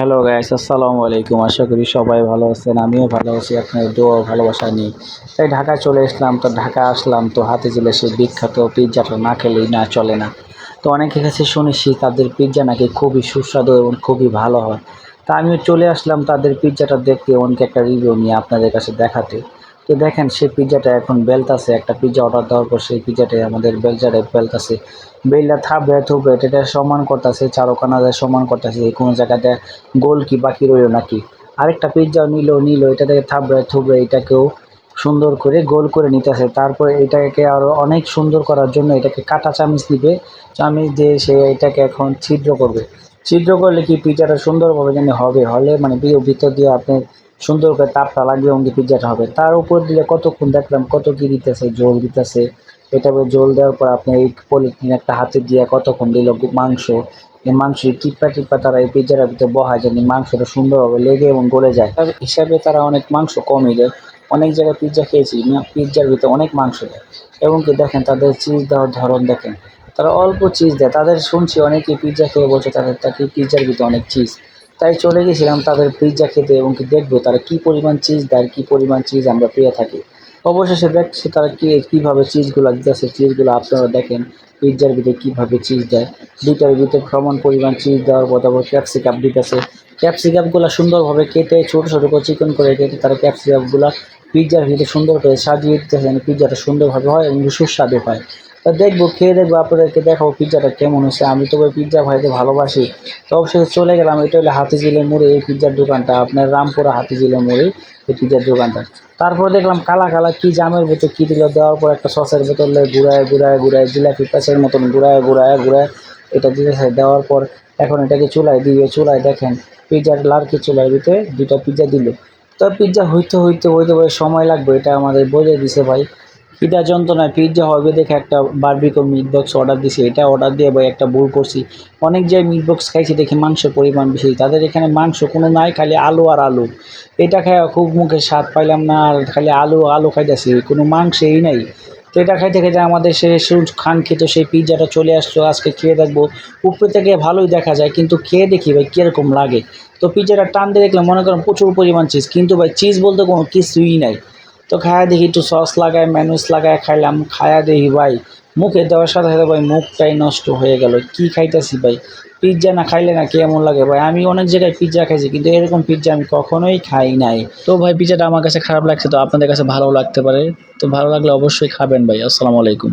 Hello guys আসসালামু আলাইকুম আশা করি সবাই ভালো আছেন। আমিও ভালো আছি। আপনার দোয়া ভালোবাসা নিয়ে তাই ঢাকা চলে আসলাম। তো ঢাকা আসলাম। তো হাতে জেলে সেই বিখ্যাত পিৎজাটা না খেলেই না চলে না। তো অনেকের কাছে শুনেছি তাদের পিৎজা নাকি খুবই সুস্বাদু এবং খুবই ভালো হয়। তা আমিও চলে আসলাম তাদের পিৎজাটা দেখতে। অনেক একটা রিভিউ নিয়ে আপনাদের কাছে দেখাতে। তো দেখেন, সেই পিৎজাটা এখন বেলতাছে। একটা পিৎজা অর্ডার দেওয়ার পর সেই পিৎজাটাই আমাদের বেলচারে বেলতাছে। বেলটা থাপড়ে থুপড়ে, এটা সমান করতেছে, চারোখানা দিয়ে সমান করতেছে কোনো জায়গাতে গোল কি বাকি রইল নাকি? আরেকটা পিৎজাও নিল নিল, এটা থেকে থাপড়ে থুপড়ে এটাকেও সুন্দর করে গোল করে নিতেছে। তারপরে এটাকে আরও অনেক সুন্দর করার জন্য এটাকে কাটা চামিচ দিবে। চামিচ দিয়ে সে এটাকে এখন ছিদ্র করবে। ছিদ্র করলে কি পিৎজাটা সুন্দরভাবে যেন হবে? হলে মানে ভিতর দিয়ে আপনি সুন্দর করে তাপটা লাগবে এবং পিৎজাটা হবে। তার উপর দিলে কতক্ষণ দেখলাম কত কি দিতেছে জল দিতেছে। এটা জল দেওয়ার পর আপনি এই পলিথিন একটা হাতে দিয়ে কতক্ষণ দিল মাংস। এই মাংস টিপ্পা টিপ্পা তারা এই পিৎজাটার ভিতরে বহায় যেন মাংসটা সুন্দরভাবে লেগে এবং গলে যায়। তার হিসাবে তারা অনেক মাংস কমই দেয়। অনেক জায়গায় পিৎজা খেয়েছি পিৎজার ভিতরে অনেক মাংস দেয়। এবং কি দেখেন তাদের চিজ দেওয়ার ধরন দেখেন। তারা অল্প চিজ দেয়। তাদের শুনছি অনেকে পিৎজা খেয়ে বলছে তাদের তাকে পিৎজার ভিতরে অনেক চিজ তাই চলে গেছিলাম তাদের পিৎজা খেতে এবং কি দেখব তারা কি পরিমাণ চিজ দেয় কি পরিমাণ চিজ আমরা পেয়ে থাকি। অবশেষে দেখছি তারা কি, কীভাবে চিজগুলো দিতেছে চিজগুলো আপনারা দেখেন পিৎজার ভিতরে কীভাবে চিজ দেয়। দুইটার ভিতরে সমান পরিমাণ চিজ দেওয়ার পর তারপর ক্যাপসিকাম দিতেছে। ক্যাপসিকামগুলো সুন্দরভাবে কেটে ছোটো ছোটো করে চিকন করে কেটে তারা ক্যাপসিকামগুলো পিৎজার ভিতরে সুন্দর করে সাজিয়ে দিতেছে যেন পিৎজাটা সুন্দরভাবে হয় এবং সুস্বাদু হয়। দেখব, খেয়ে দেখব, আপনাদেরকে দেখাবো পিৎজাটা কেমন হয়েছে। আমি তো ওই পিৎজা ভাইতে ভালোবাসি। তো অবশ্যই চলে গেলাম, এটা হলো হাতিঝিলের মোড়ে এই পিৎজার দোকানটা, আপনার রামপুরা হাতিঝিলের মোড়ে এই পিৎজার দোকানটা। তারপর দেখলাম কালা কালা কি জামের ভিতর কী দিল, দেওয়ার পর একটা সসের বোতলে, ঘুরায় ঘুরায় ঘুরায়, জিলাপি প্যাসের মতন ঘুরায় ঘুরায় ঘুরায়, এটা দিতেছে দেওয়ার পর এখন এটাকে চুলায় দিয়ে, চুলায় দেখেন পিৎজার লার্কি চুলার ভিতরে দুটা পিৎজা দিল। তো পিৎজা হইতে হইতে হইতে সময় লাগবে, এটা আমাদের বলে দিছে ভাই। খিদা যন্ত্রণায় পিৎজা হবে দেখে একটা বারবিকো মিট বক্স অর্ডার দিছি। এটা অর্ডার দিয়ে ভাই একটা ভুল করছি। অনেক জায়গায় মিট বক্স খাইছি দেখি মাংসের পরিমাণ বেশি। তাদের এখানে মাংস কোনো নাই, খালি আলু আর আলু। এটা খাই খুব মুখে স্বাদ পাইলাম না, আর খালি আলু আলু খাইতেছি। কোনো মাংসেই নাই। তো এটা খাইতে খাইতে আমাদের সে খান খেতে সেই পিৎজাটা চলে আসলো। আজকে খেয়ে দেখব। উপরে থেকে ভালোই দেখা যায়, কিন্তু খেয়ে দেখি ভাই কীরকম লাগে। তো পিৎজাটা টান দিয়ে দেখলাম, মনে করেন প্রচুর পরিমাণ চিজ কিন্তু ভাই চিজ বলতে কোনো কিছুই নাই। তো খায়া দেখি একটু সস লাগায় ম্যানুস লাগায় খাইলাম। খায়া দেখি ভাই মুখে দেওয়ার সাথে সাথে ভাই মুখটাই নষ্ট হয়ে গেল। কি খাইতেছি ভাই? পিৎজা না খাইলে না কেমন লাগে ভাই? আমি অনেক জায়গায় পিৎজা খাইছি, কিন্তু এরকম পিৎজা আমি কখনোই খাই নাই। তো ভাই পিৎজাটা আমার কাছে খারাপ লাগছে, তো আপনাদের কাছে ভালো লাগতে পারে। তো ভালো লাগলে অবশ্যই খাবেন ভাই। আসসালামু আলাইকুম।